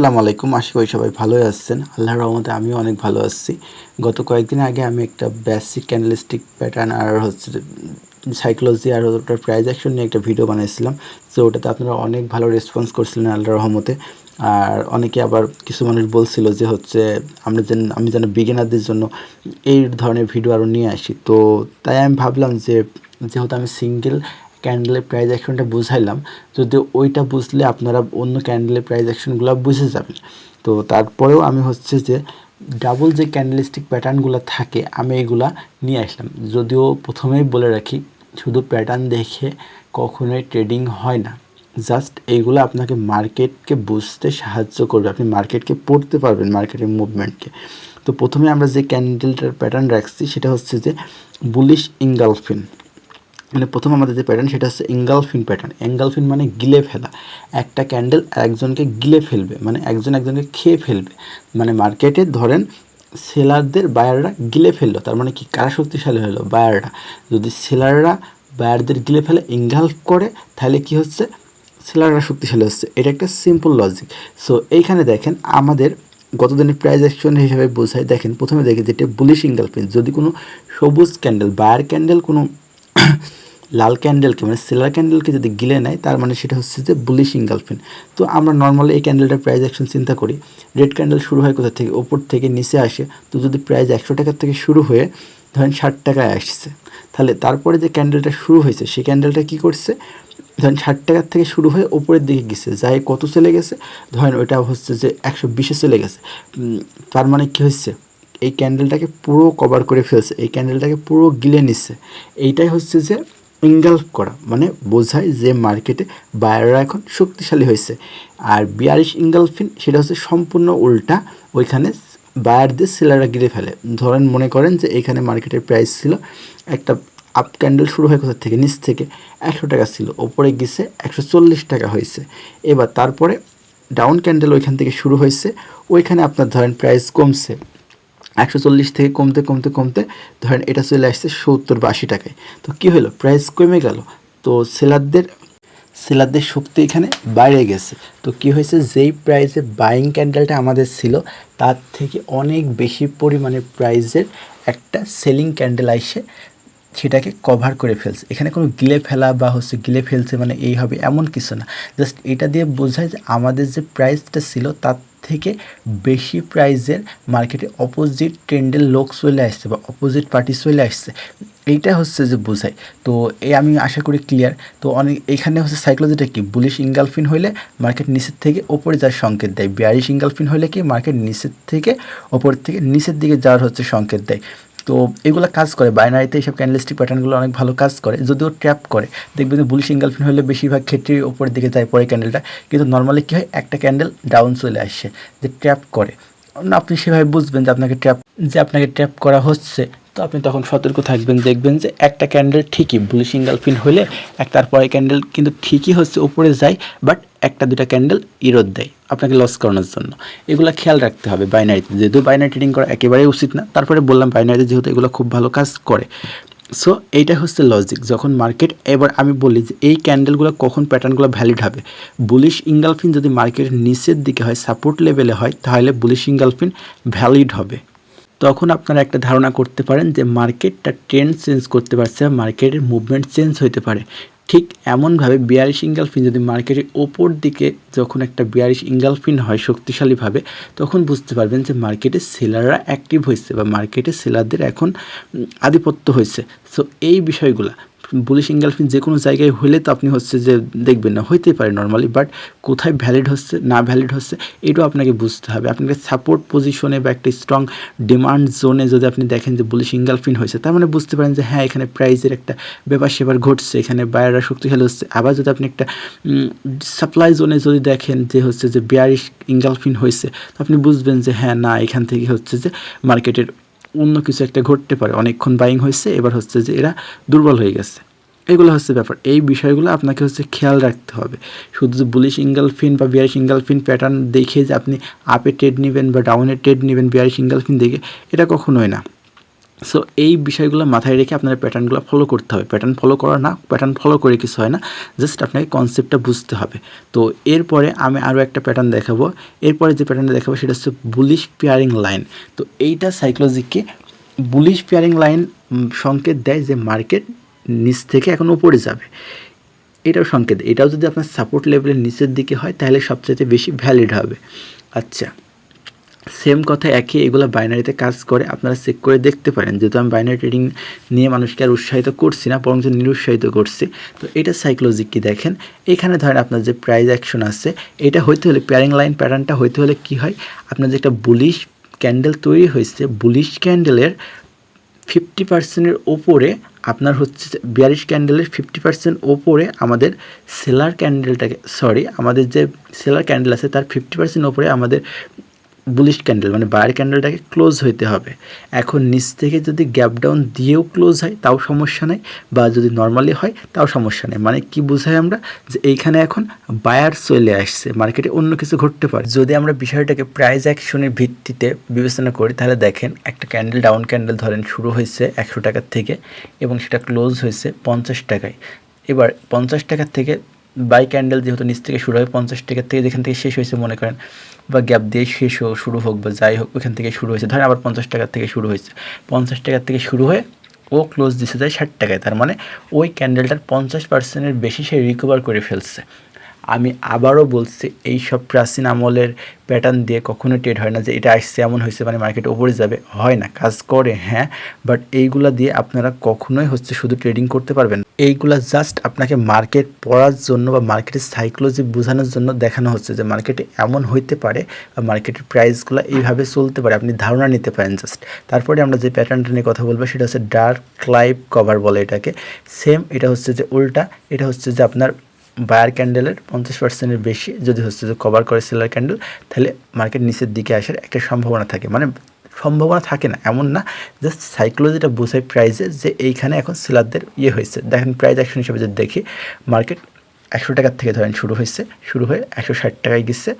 আসসালামু আলাইকুম। আশা করি সবাই ভালোই আছেন। আল্লাহর রহমতে আমিও অনেক ভালো আছি। গত কয়েকদিন আগে আমি একটা বেসিক ক্যান্ডেলস্টিক প্যাটার্ন আর হচ্ছে সাইকোলজি আর ওটার প্রাইজ অ্যাকশন নিয়ে একটা ভিডিও বানিয়েছিলাম। তো ওটাতে আপনারা অনেক ভালো রেসপন্স করছিলেন আল্লাহর রহমতে। আর অনেকে আবার কিছু মানুষ বলছিল যে হচ্ছে, আমরা যেন, আমি যেন বিগিনারদের জন্য এই ধরনের ভিডিও আরও নিয়ে আসি। তো তাই আমি ভাবলাম যে, যেহেতু আমি সিঙ্গেল ক্যান্ডেলের প্রাইজ অ্যাকশনটা বুঝাইলাম। যদি ওইটা বুঝলে আপনারা অন্য ক্যান্ডেলের প্রাইজ অ্যাকশনগুলো বুঝে যাবেন। তো তারপরেও আমি হচ্ছে যে ডাবল যে ক্যান্ডেলিস্টিক প্যাটার্নগুলো থাকে, আমি এগুলা নিয়ে আসলাম। যদিও প্রথমেই বলে রাখি, শুধু প্যাটার্ন দেখে কখনোই ট্রেডিং হয় না। জাস্ট এইগুলো আপনাকে মার্কেটকে বুঝতে সাহায্য করবে। আপনি মার্কেটকে পড়তে পারবেন মার্কেটের মুভমেন্টকে তো প্রথমে আমরা যে ক্যান্ডেলটার প্যাটার্ন রাখছি, সেটা হচ্ছে যে বুলিশ ইঙ্গালফিন মানে প্রথম আমাদের যে প্যাটার্ন সেটা হচ্ছে এঙ্গালফিন প্যাটার্ন এঙ্গালফিন মানে গিলে ফেলা। একটা ক্যান্ডেল একজনকে গিলে ফেলবে মানে একজন একজনকে খেয়ে ফেলবে। মানে মার্কেটে ধরেন সেলারদের বায়াররা গিলে ফেলল, তার মানে কি? কারা শক্তিশালী হলো? বায়াররা যদি সেলাররা বায়ারদের গিলে ফেলে ইনগালফ করে, তাহলে কি হচ্ছে? সেলাররা শক্তিশালী হচ্ছে। এটা একটা সিম্পল লজিক সো এইখানে দেখেন আমাদের গত দিনের প্রাইজ অ্যাকশন হিসাবে বোঝায়, দেখেন প্রথমে দেখে যেটা বুলিশ ইঙ্গালফিন যদি কোনো সবুজ ক্যান্ডেল বায়ার ক্যান্ডেল কোনো লাল ক্যান্ডেলকে মানে সিলার ক্যান্ডেলকে যদি গিলে নেয়, তার মানে সেটা হচ্ছে যে বুলিশ ইঙ্গালফিন তো আমরা নর্মালি এই ক্যান্ডেলটার প্রাইস অ্যাকশন চিন্তা করি। রেড ক্যান্ডেল শুরু হয় কোথা থেকে? ওপর থেকে নিচে আসে। তো যদি প্রাইস একশো টাকার থেকে শুরু হয়ে ধরেন ষাট টাকায় আসছে, তাহলে তারপরে যে ক্যান্ডেলটা শুরু হয়েছে, সেই ক্যান্ডেলটা কী করছে? ধরেন ষাট টাকার থেকে শুরু হয়ে ওপরের দিকে গেছে, যাই কত চলে গেছে? ধরেন ওইটা হচ্ছে যে একশো বিশে চলে গেছে। তার মানে কী হচ্ছে এই ক্যান্ডেলটাকে পুরো কভার করে ফেলছে, এই ক্যান্ডেলটাকে পুরো গিলে নিচ্ছে। এইটাই হচ্ছে যে ইনগালফ করা মানে বোঝায় যে মার্কেটে বায়াররা এখন শক্তিশালী হয়েছে। আর বিয়ারিশ ইনগালফিন সেটা হচ্ছে সম্পূর্ণ উল্টা, ওইখানে বায়ারদের সেলাররা গিরে ফেলে। ধরেন মনে করেন যে এখানে মার্কেটের প্রাইস ছিল একটা আপ ক্যান্ডেল শুরু হয় কোথা থেকে? নিচ থেকে। একশো টাকা ছিল, ওপরে গেছে একশো চল্লিশ টাকা হয়েছে। এবার তারপরে ডাউন ক্যান্ডেল ওইখান থেকে শুরু হয়েছে, ওইখানে আপনার ধরেন প্রাইস কমছে। একশো চল্লিশ থেকে কমতে কমতে কমতে ধরেন এটা চলে আসছে সত্তর বা আশি টাকায়। তো কী হলো? প্রাইস কমে গেল। তো সেলারদের সেলারদের শক্তি এখানে বাইরে গেছে। তো কি হয়েছে? যেই প্রাইসে বাইং ক্যান্ডেলটা আমাদের ছিল, তার থেকে অনেক বেশি পরিমাণে প্রাইসের একটা সেলিং ক্যান্ডেল আসে সেটাকে কভার করে ফেলছে। এখানে কোনো গিলে ফেলা বা হচ্ছে গিলে ফেলছে মানে এই হবে এমন কিছু না। জাস্ট এটা দিয়ে বোঝায় যে আমাদের যে প্রাইসটা ছিল, তার থেকে বেশি প্রাইজের মার্কেটে অপোজিট ট্রেন্ডের লোক চলে আসছে বা অপোজিট পার্টি চলে আসছে, এইটা হচ্ছে যে বোঝায়। তো এই আমি আশা করি ক্লিয়ার তো অনেক, এখানে হচ্ছে সাইকোলজিটা কি? বুলিশ ইঙ্গালফিন হলে মার্কেট নিচের থেকে ওপরে যাওয়ার সংকেত দেয়। বিয়ারিশ ইঙ্গালফিন হলে কি? মার্কেট নিচের থেকে, ওপর থেকে নিচের দিকে যাওয়ার হচ্ছে সংকেত দেয়। তো এগুলো কাজ করে। বাইনারিতে এইসব ক্যান্ডেলস্টিক প্যাটার্নগুলো অনেক ভালো কাজ করে, যদিও ট্র্যাপ করে। দেখবেন যে বুলিশ ইঙ্গালফিন হলে বেশিরভাগ ক্ষেত্রে ওপরের দিকে যায় পরে ক্যান্ডেলটা কিন্তু নর্মালি কী হয়? একটা ক্যান্ডেল ডাউন চলে আসছে যে ট্র্যাপ করে। আপনি সেভাবে বুঝবেন যে আপনাকে ট্র্যাপ যে আপনাকে ট্র্যাপ করা হচ্ছে। তো আপনি তখন সতর্ক থাকবেন, দেখবেন যে একটা ক্যান্ডেল ঠিকই ব্লু সিঙ্গেল ফিন হলে এক তারপরে ক্যান্ডেল কিন্তু ঠিকই হচ্ছে উপরে যায় বাট একটা দুটা ক্যান্ডেল ইরোদ দেয় আপনাকে লস করানোর জন্য। এগুলো খেয়াল রাখতে হবে বাইনারিতে যেহেতু বাইনারি ট্রেডিং করা একেবারেই উচিত না, তারপরে বললাম বাইনারিতে যেহেতু এগুলো খুব ভালো কাজ করে। সো এইটা হচ্ছে লজিক যখন মার্কেট এবার আমি বলি যে এই ক্যান্ডেলগুলো কখন প্যাটার্নগুলো ভ্যালিড হবে? বুলিশ ইঙ্গালফিন যদি মার্কেটের নিচের দিকে হয় সাপোর্ট লেভেলে হয়, তাহলে বুলিশ ইঙ্গালফিন ভ্যালিড হবে। তখন আপনারা একটা ধারণা করতে পারেন যে মার্কেটটা ট্রেন্ড চেঞ্জ করতে পারছে মার্কেটের মুভমেন্ট চেঞ্জ হতে পারে। ঠিক এমনভাবে বিয়ারিশ ইঙ্গালফিন যদি মার্কেটের ওপর দিকে যখন একটা বিয়ারিশ ইঙ্গালফিন হয় শক্তিশালীভাবে, তখন বুঝতে পারবেন যে মার্কেটে সেলাররা অ্যাক্টিভ হয়েছে বা মার্কেটে সেলারদের এখন আধিপত্য হয়েছে সো এই বিষয়গুলা বুলিশ ইঙ্গালফিন যে কোনো জায়গায় হলে তো আপনি হচ্ছে যে দেখবেন না, হইতেই পারে নর্মালি বাট কোথায় ভ্যালিড হচ্ছে, না ভ্যালিড হচ্ছে, এটাও আপনাকে বুঝতে হবে। আপনাকে সাপোর্ট পজিশনে বা একটা স্ট্রং ডিমান্ড জোনে যদি আপনি দেখেন যে বুলিশ ইঙ্গালফিন হয়েছে, তার মানে বুঝতে পারেন যে হ্যাঁ এখানে প্রাইজের একটা ব্যাপার সেবার ঘটছে, এখানে বায়াররা শক্তিশালী হচ্ছে। আবার যদি আপনি একটা সাপ্লাই জোনে যদি দেখেন যে হচ্ছে যে বিয়ারিশ ইঙ্গালফিন হয়েছে, তো আপনি বুঝবেন যে হ্যাঁ না, এখান থেকে হচ্ছে যে মার্কেটের অন্য কিছু একটা ঘটতে পারে। অনেকক্ষণ বাইং হয়েছে, এবার হচ্ছে যে এরা দুর্বল হয়ে গেছে। এগুলো হচ্ছে ব্যাপার। এই বিষয়গুলো আপনাকে হচ্ছে খেয়াল রাখতে হবে। শুধু যে বুলিশ ইঙ্গাল ফিন বা বিয়ারিশ ইঙ্গাল ফিন প্যাটার্ন দেখে যে আপনি আপে ট্রেড নেবেন বা ডাউনে ট্রেড নেবেন বিয়ারিশ ইঙ্গাল ফিন দেখে, এটা কখনোই না। সো এই বিষয়গুলো মাথায় রেখে আপনার প্যাটার্নগুলো ফলো করতে হবে। প্যাটার্ন ফলো করা না প্যাটার্ন ফলো করে কিছু হয় না। জাস্ট আপনাকে কনসেপ্টটা বুঝতে হবে। তো, এরপরে আমি আরও একটা প্যাটার্ন দেখাবো। এরপরে যে প্যাটার্নটা দেখাবো, সেটা হচ্ছে বুলিশ পেয়ারিং লাইন তো, এইটা সাইকোলজিকে বুলিশ পেয়ারিং লাইন সংকেত দেয় যে মার্কেট নিচ থেকে এখন উপরে যাবে। এটাও সংকেত। এটাও যদি আপনার সাপোর্ট লেভেলের নিচের দিকে হয়, তাহলে সবচেয়ে বেশি ভ্যালিড হবে। আচ্ছা। সেম কথা একই এগুলো বাইনারিতে কাজ করে, আপনারা চেক করে দেখতে পারেন। যেহেতু আমি বাইনারি ট্রেডিং নিয়ে মানুষকে আর উৎসাহিত করছি না বরং নিরুৎসাহিত করছি। তো এটা সাইকোলজি কি দেখেন? এখানে ধরেন আপনার যে প্রাইজ অ্যাকশন আছে, এটা হইতে হলে পেয়ারিং লাইন প্যাটার্নটা হইতে হলে কি হয়? আপনার যে একটা বুলিশ ক্যান্ডেল তৈরি হয়েছে বুলিশ ক্যান্ডেলের ফিফটি পার্সেন্টের ওপরে আপনার হচ্ছে বিয়ারিশ ক্যান্ডেলের ফিফটি পার্সেন্ট ওপরে আমাদের সেলার ক্যান্ডেলটাকে সরি আমাদের যে সেলার ক্যান্ডেল আছে, তার ফিফটি পার্সেন্ট ওপরে আমাদের বুলিশ ক্যান্ডেল মানে বায়ার ক্যান্ডেলটাকে ক্লোজ হইতে হবে। এখন নিচ থেকে যদি গ্যাপ ডাউন দিয়েও ক্লোজ হয়, তাও সমস্যা নেই, বা যদি নর্মালি হয়, তাও সমস্যা নেই। মানে কি বোঝাই আমরা? যে এইখানে এখন বায়ার চলে আসছে মার্কেটে অন্য কিছু ঘটতে পারে। যদি আমরা বিষয়টাকে প্রাইস অ্যাকশনের ভিত্তিতে বিবেচনা করি, তাহলে দেখেন একটা ক্যান্ডেল ডাউন ক্যান্ডেল ধরেন শুরু হয়েছে একশো টাকার থেকে, এবং সেটা ক্লোজ হয়েছে পঞ্চাশ টাকায়। এবার পঞ্চাশ টাকার থেকে বাই ক্যান্ডেল যেহেতু নিচ থেকে শুরু হয়, পঞ্চাশ টাকার থেকে যেখান থেকে শেষ হয়েছে, মনে করেন বা গ্যাপ দিয়ে শেষ হোক শুরু হোক বা যাই হোক, ওখান থেকে শুরু হয়েছে। ধরেন আবার পঞ্চাশ টাকার থেকে শুরু হয়েছে। পঞ্চাশ টাকার থেকে শুরু হয়ে ও ক্লোজ দিতে যায় ষাট টাকায়। তার মানে ওই ক্যান্ডেলটার পঞ্চাশ পার্সেন্টের বেশি সে রিকভার করে ফেলছে। আমি আবারও বলছি এই সব প্রাচীন আমলের প্যাটার্ন দিয়ে কখনো ট্রেড হয় না যে এটা আসছে, এমন হয়েছে মানে মার্কেট ওপরে যাবে। হয় না, কাজ করে হ্যাঁ বাট এইগুলা দিয়ে আপনারা কখনোই হচ্ছে শুধু ট্রেডিং করতে পারবেন এইগুলা জাস্ট আপনাকে মার্কেট পড়ার জন্য বা মার্কেটের সাইকোলজি বোঝানোর জন্য দেখানো হচ্ছে যে মার্কেটে এমন হইতে পারে বা মার্কেটের প্রাইসগুলো এইভাবে চলতে পারে। আপনি ধারণা নিতে পারেন জাস্ট তারপরে আমরা যে প্যাটার্নটা নিয়ে কথা বলব, সেটা হচ্ছে ডার্ক ক্লাইভ কভার বলে এটাকে। সেম এটা হচ্ছে যে উল্টা, এটা হচ্ছে যে আপনার বায়ার ক্যান্ডেলের পঞ্চাশ পার্সেন্টের বেশি যদি হচ্ছে যে কভার করে সেলার ক্যান্ডেল তাহলে মার্কেট নিচের দিকে আসার একটা সম্ভাবনা থাকে। মানে সম্ভাবনা থাকে না, এমন না জাস্ট সাইকোলজিটা বোঝায় প্রাইজে যে এইখানে এখন সেলারদের ইয়ে হয়েছে। দেখেন প্রাইজ অ্যাকশন হিসেবে যদি দেখি মার্কেট একশো টাকার থেকে ধরেন শুরু হয়েছে, শুরু হয়ে একশো ষাট টাকায় গেছে।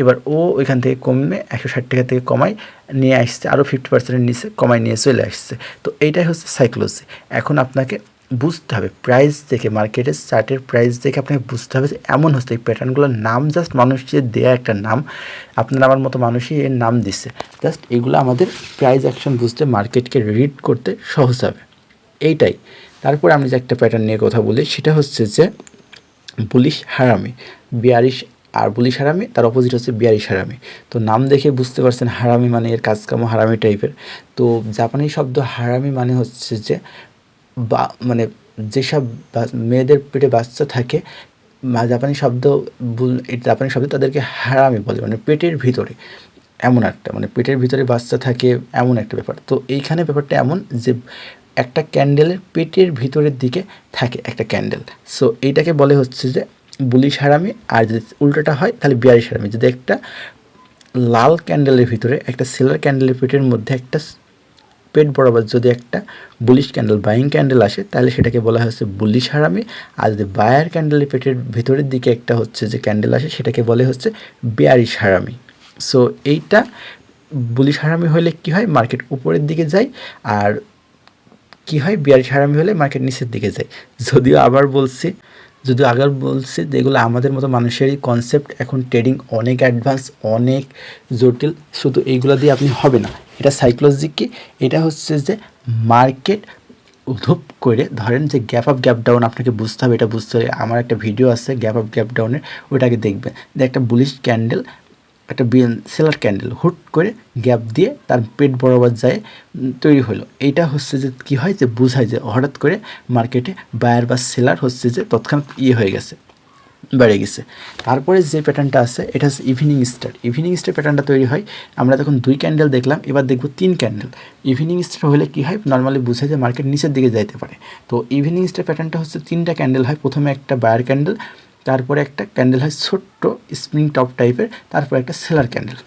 এবার ও ওইখান থেকে কমে একশো ষাট টাকা থেকে কমাই নিয়ে আসছে আরও ফিফটি পার্সেন্টের নিচে কমাই নিয়ে চলে আসছে। তো এইটাই হচ্ছে সাইকোলজি এখন আপনাকে বুঝতে হবে। প্রাইস দেখে মার্কেটের চার্টের প্রাইস দেখে আপনাকে বুঝতে হবে এমন হচ্ছে। এই প্যাটার্নগুলোর নাম জাস্ট মানুষের দেয়া একটা নাম। আপনার আমার মতো মানুষই এর নাম দিচ্ছে। জাস্ট এগুলো আমাদের প্রাইস অ্যাকশন বুঝতে মার্কেটকে রিড করতে সহজ হবে। এইটাই। তারপরে আমি যে একটা প্যাটার্ন নিয়ে কথা বলি, সেটা হচ্ছে যে পুলিশ হারামি বিয়ারিশ আর পুলিশ হারামি তার অপোজিট হচ্ছে বিয়ারিশ হারামি তো নাম দেখে বুঝতে পারছেন হারামি মানে এর কাজকাম হারামি টাইপের তো জাপানি শব্দ হারামি মানে হচ্ছে যে বা মানে যেসব মেয়েদের পেটে বাচ্চা থাকে জাপানি শব্দ জাপানি শব্দ তাদেরকে হারামি বলে মানে পেটের ভিতরে। এমন একটা মানে পেটের ভিতরে বাচ্চা থাকে, এমন একটা ব্যাপার। তো এইখানে ব্যাপারটা এমন যে, একটা ক্যান্ডেলের পেটের ভিতরের দিকে থাকে একটা ক্যান্ডেল। সো এইটাকে বলে হচ্ছে যে, বুলিশ হারামি, আর যদি উল্টোটা হয়, তাহলে বিয়ারিশ হারামি। যদি একটা লাল ক্যান্ডেলের ভিতরে, একটা সিলভার ক্যান্ডেলের পেটের মধ্যে একটা পেট বরাবর যদি একটা বুলিশ ক্যান্ডেল বাইং ক্যান্ডেল আসে, তাহলে সেটাকে বলা হচ্ছে বুলিশ হারামি। আর যদি বায়ার ক্যান্ডেলের পেটের ভেতরের দিকে একটা হচ্ছে যে ক্যান্ডেল আসে, সেটাকে বলে হচ্ছে বেয়ারিশ হারামি। সো এইটা বুলিশ হারামি হলে কি হয়? মার্কেট উপরের দিকে যায়, আর কি হয়? বিয়ারিশ হারামি হলে মার্কেট নিচের দিকে যায়। যদিও আবার বলছি যদিও আগের বলছি যেগুলো আমাদের মতো মানুষেরই কনসেপ্ট এখন ট্রেডিং অনেক অ্যাডভান্স অনেক জটিল। শুধু এইগুলো দিয়ে আপনি হবে না। এটা সাইকোলজি কি? এটা হচ্ছে যে মার্কেট ধূপ করে ধরেন যে গ্যাপ আপ গ্যাপ ডাউন আপনাকে বুঝতে হবে, এটা বুঝতে হবে। আমার একটা ভিডিও আছে গ্যাপ আপ গ্যাপ ডাউনের ওইটাকে দেখবেন। যে একটা বুলিশ ক্যান্ডেল একটা সেলার ক্যান্ডেল হুট করে গ্যাপ দিয়ে তার পেট বরাবর যায় তৈরি হলো। এইটা হচ্ছে যে কী হয় যে বোঝায় যে হঠাৎ করে মার্কেটে বায়ার বা সেলার হচ্ছে যে তৎক্ষণাৎ ইয়ে হয়ে গেছে, বেড়ে গেছে। তারপরে যে প্যাটার্নটা আছে, এটা হচ্ছে ইভিনিং স্টার ইভিনিং স্টার প্যাটার্নটা তৈরি হয়, আমরা তখন দুই ক্যান্ডেল দেখলাম, এবার দেখব তিন ক্যান্ডেল ইভিনিং স্টার হলে কি হয় নর্মালি বুঝে যে মার্কেট নিচের দিকে যাইতে পারে। তো ইভিনিং স্টার প্যাটার্নটা হচ্ছে তিনটা ক্যান্ডেল হয়, প্রথমে একটা বায়ার ক্যান্ডেল তারপরে একটা ক্যান্ডেল হয় ছোট্ট স্প্রিং টপ টাইপের তারপর একটা সেলার ক্যান্ডেল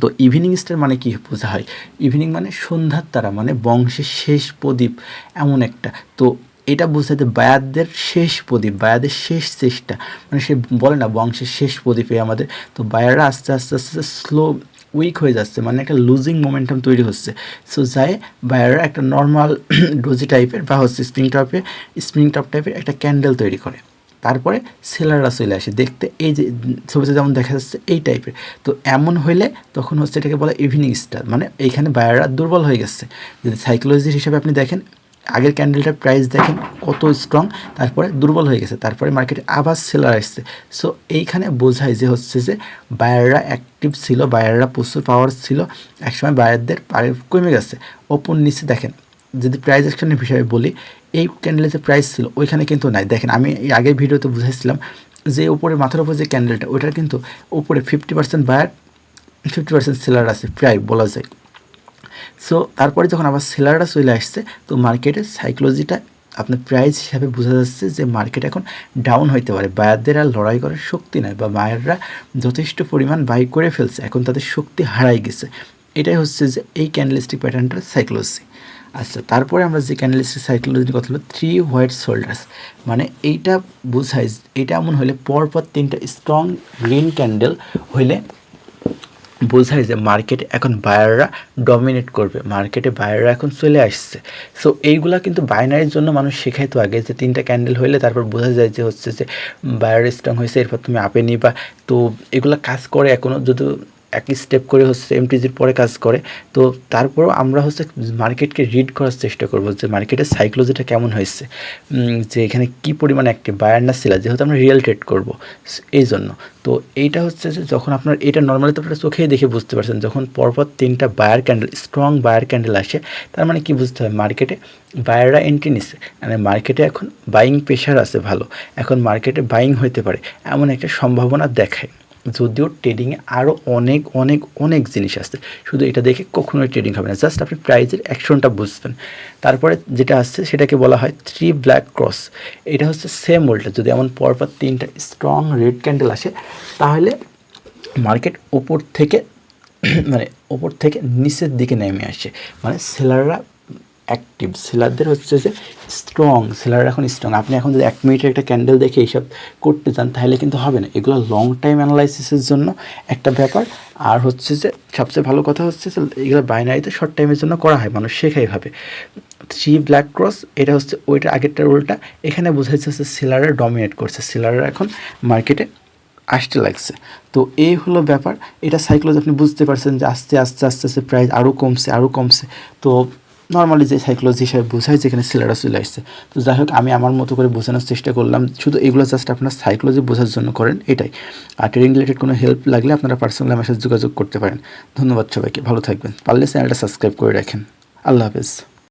তো ইভিনিং স্টার মানে কি বোঝা হয়? ইভিনিং মানে সন্ধ্যার তারা মানে বংশের শেষ প্রদীপ এমন একটা। তো এটা বোঝাতে বায়াদের শেষ প্রদীপ বায়াদের শেষ চেষ্টা। মানে সে বলে না, বংশের শেষ প্রদীপে আমাদের। তো বায়াররা আস্তে আস্তে আস্তে স্লো উইক হয়ে যাচ্ছে মানে একটা লুজিং মোমেন্টাম তৈরি হচ্ছে। সো যায় বায়াররা একটা নর্মাল ডোজি টাইপের বা হচ্ছে স্প্রিং টাইপের স্প্রিং টপ টাইপের একটা ক্যান্ডেল তৈরি করে। তারপরে সেলাররা চলে আসে। দেখতে এই যে ছবিতে যেমন দেখা যাচ্ছে এই টাইপের। তো এমন হইলে তখন হচ্ছে এটাকে বলে ইভিনিং স্টার মানে এইখানে বায়াররা দুর্বল হয়ে গেছে। যদি সাইকোলজির হিসাবে আপনি দেখেন, আগের ক্যান্ডেলটার প্রাইস দেখেন কত স্ট্রং তারপরে দুর্বল হয়ে গেছে। তারপরে মার্কেটে আবার সেলার আসছে। সো এইখানে বোঝায় যে হচ্ছে যে বায়াররা অ্যাক্টিভ ছিল বায়াররা প্রচুর পাওয়ার ছিল, একসময় বায়ারদের পারে কমে গেছে। ওপর নিচে দেখেন, যদি প্রাইস অ্যাকশনের বিষয়ে বলি এই ক্যান্ডেলের যে প্রাইস ছিল, ওইখানে কিন্তু নাই। দেখেন, আমি এই আগের ভিডিওতে বুঝেছিলাম যে উপরে মাথার উপর যে ক্যান্ডেলটা ওইটার কিন্তু উপরে fifty percent buyer fifty percent seller আছে, প্রায় বলা যায়। সো তারপরে যখন আবার সেলাররা চলে আসছে, তো মার্কেটের সাইকোলজিটা আপনার প্রাইস হিসাবে বোঝা যাচ্ছে যে মার্কেট এখন ডাউন হইতে পারে। বায়ারদের আর লড়াই করার শক্তি নাই বা বায়াররা যথেষ্ট পরিমাণ বাই করে ফেলছে, এখন তাদের শক্তি হারাই গেছে। এটাই হচ্ছে যে এই ক্যান্ডেলিস্টিক প্যাটার্নটার সাইকোলজি আচ্ছা তারপরে আমরা যে ক্যান্ডেলিস্টিক সাইকোলজির কথা হলো থ্রি হোয়াইট শোল্ডার্স মানে এইটা বোঝায় এটা এমন হলে পরপর তিনটা স্ট্রং গ্রিন ক্যান্ডেল হইলে বোঝায় যে মার্কেটে এখন বায়াররা ডমিনেট করবে মার্কেটে বায়াররা এখন চলে আসছে। সো এইগুলা কিন্তু বাইনারির জন্য মানুষ শেখাইতো আগে যে তিনটা ক্যান্ডেল হইলে তারপর বোঝা যায় যে হচ্ছে যে বায়ার স্ট্রং হয়েছে এরপর তুমি আপে নিবা। তো এগুলা কাজ করে এখনও যদি একই স্টেপ করে হচ্ছে এমটিজির পরে কাজ করে। তো তারপরও আমরা হচ্ছে মার্কেটকে রিড করার চেষ্টা করব যে মার্কেটের সাইকোলজিটা কেমন হয়েছে যে এখানে কি পরিমাণ একটি বায়ার না ছিল যেহেতু আমরা রিয়েল ট্রেড করব, এই জন্য। তো এইটা হচ্ছে যে যখন আপনার এটা নর্মালি তো আপনারা চোখেই দেখে বুঝতে পারছেন, যখন পরপর তিনটা buyer candle strong buyer candle আসে, তার মানে কি বুঝতে হয় মার্কেটে বায়াররা এন্ট্রি নিচ্ছে মানে মার্কেটে এখন বাইং প্রেশার আছে ভালো, এখন মার্কেটে বাইং হইতে পারে, এমন একটা সম্ভাবনা দেখায়। যদিও ট্রেডিংয়ে আরও অনেক অনেক অনেক জিনিস আসছে শুধু এটা দেখে কখনোই ট্রেডিং হবে না। জাস্ট আপনি প্রাইজের অ্যাকশনটা বুঝবেন। তারপরে যেটা আসছে, সেটাকে বলা হয় থ্রি ব্ল্যাক ক্রস এটা হচ্ছে সেম ওল্টা যদি এমন পরপর তিনটা স্ট্রং রেড ক্যান্ডেল আসে, তাহলে মার্কেট ওপর থেকে মানে ওপর থেকে নিচের দিকে নেমে আসে। মানে সেলাররা অ্যাক্টিভ সেলারদের হচ্ছে যে স্ট্রং সেলার এখন স্ট্রং আপনি এখন যদি এক মিনিটের একটা ক্যান্ডেল দেখে এইসব করতে চান, তাহলে কিন্তু হবে না। এগুলো লং টাইম অ্যানালাইসিসের জন্য একটা ব্যাপার। আর হচ্ছে যে সবচেয়ে ভালো কথা হচ্ছে যে এগুলো বাইনারিতে শর্ট টাইমের জন্য করা হয়, মানুষ শেখাই ভাবে থ্রি ব্ল্যাক ক্রস এটা হচ্ছে ওইটা আগেরটা রোলটা এখানে বোঝাচ্ছে যে সেলাররা ডমিনেট করছে সেলাররা এখন মার্কেটে আসতে লাগছে। তো এই হলো ব্যাপার। এটা সাইকোলজি আপনি বুঝতে পারছেন যে আস্তে আস্তে আস্তে আস্তে প্রাইস আরও কমছে আরও কমছে। তো নর্মালি যে সাইকোলজি হিসাবে বোঝায় যেখানে সিলেবাস চলে আসছে। তো যাই হোক, আমি আমার মতো করে বোঝানোর চেষ্টা করলাম। শুধু এগুলো জাস্ট আপনার সাইকোলজি বোঝার জন্য করেন, এটাই। আর ট্রেডিং রিলেটেড কোনো হেল্প লাগলে আপনারা পার্সোনালি আমার সাথে যোগাযোগ করতে পারেন। ধন্যবাদ সবাইকে, ভালো থাকবেন। পারলে চ্যানেলটা সাবস্ক্রাইব করে রাখেন। আল্লাহ হাফেজ।